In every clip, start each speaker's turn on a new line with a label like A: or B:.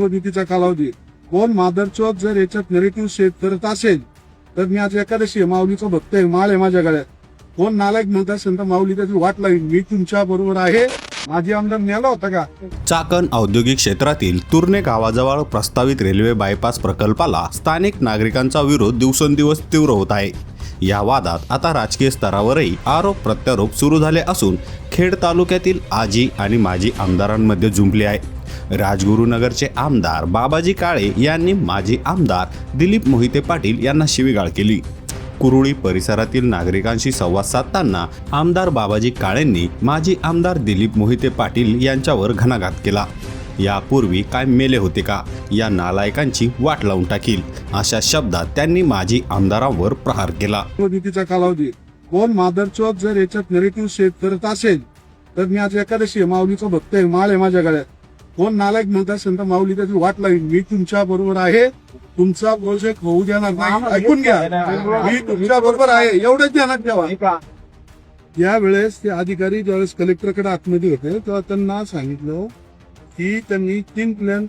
A: निवडणुकीचा कालावधी. कोण मादरचोद जर याच्यात नेरेटिव्ह सेट करत असेल तर मी आज एकादशी माऊलीचा भक्त आहे माळ आहे माझ्या गळ्यात. कोण नालायक म्हणत असेल तर माऊली त्याची वाट लावीन मी तुमच्या बरोबर आहे. माझी आमदार नेला होता का?
B: चाकण औद्योगिक क्षेत्रातील तुर्ने गावाजवळ प्रस्तावित रेल्वे बायपास प्रकल्पाला स्थानिक नागरिकांचा विरोध दिवसेंदिवस तीव्र होत आहे. या वादात आता राजकीय स्तरावरही आरोप प्रत्यारोप सुरू झाले असून खेड तालुक्यातील आजी आणि माजी आमदारांमध्ये जुंपले आहे. राजगुरुनगरचे आमदार बाबाजी काळे यांनी माजी आमदार दिलीप मोहिते पाटील यांना शिवीगाळ केली. कुरुळी परिसरातील नागरिकांशी संवाद साधताना आमदार बाबाजी काळेंनी माजी आमदार दिलीप मोहिते पाटील यांच्यावर घणाघात केला. यापूर्वी काय मेले होते का? या नालायकांची वाट लावून टाकील. अशा शब्दात त्यांनी माजी आमदारांवर प्रहार केला.
A: निवडणुकीचा कालावधी. कोण मादरचोद जर याच्यात नेरेटिव्ह सेट करत असेल तर मी आज एखाद्या आहे. माऊलीचा भक्त आहे. माळ आहे माझ्या गळ्यात. कोण नालायक म्हणत असेल तर माऊली त्याची वाट लावीन. मी तुमच्या बरोबर आहे. तुमचा प्रोजेक्ट होऊ देणार नाही. ऐकून घ्या. मी तुमच्या बरोबर आहे. एवढंच ध्यानात ठेवा. यावेळेस ते अधिकारी ज्यावेळेस कलेक्टरकडे आतमध्ये होते तेव्हा त्यांना सांगितलं की त्यांनी तीन प्लॅन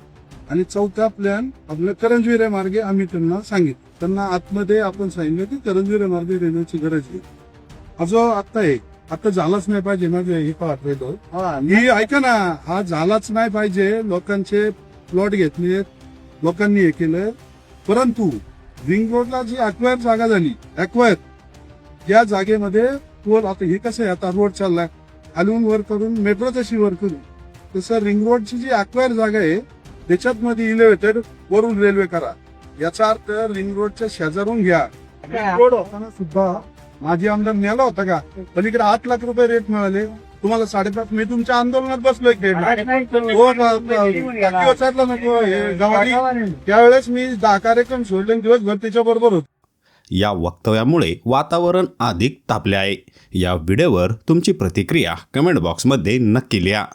A: आणि चौथा प्लॅन आपल्या करंजविरे मार्गे आम्ही त्यांना सांगितलं. त्यांना आतमध्ये आपण सांगितलं की करंजविरे मार्गे येण्याची गरज आहे. हा जो आता आहे आता झालाच नाही पाहिजे ना जे हे पाहतो ही ऐका ना हा झालाच नाही पाहिजे लोकांचे प्लॉट घेतले लोकांनी हे केलं. परंतु रिंग रोडला जी अक्वायर जागा झाली अक्वायर या जागेमध्ये वर आता हे कसं आहे आता रोड चाललाय. खालून वर करून मेट्रोच्या वर करून. तसं रिंग रोडची जी अक्वायर जागा आहे त्याच्यात मध्ये इलेव्हेटेड वरून रेल्वे करा. याचा अर्थ रिंग रोडच्या शेजारून घ्या. रोड होताना सुद्धा माझी आमदार नेला होता का? पलीकडे आठ लाख रुपये रेट मिळाले. तुम्हाला साडेपाच मी तुमच्या आंदोलनात बसलोय खेळला हो, नको हे. त्यावेळेस मी दहा कार्यक्रम सोडले दिवसभर त्याच्या बरोबर होतो.
B: या वक्तव्यामुळे वातावरण अधिक तापले आहे. या व्हिडिओवर तुमची प्रतिक्रिया कमेंट बॉक्समध्ये नक्की लिहा.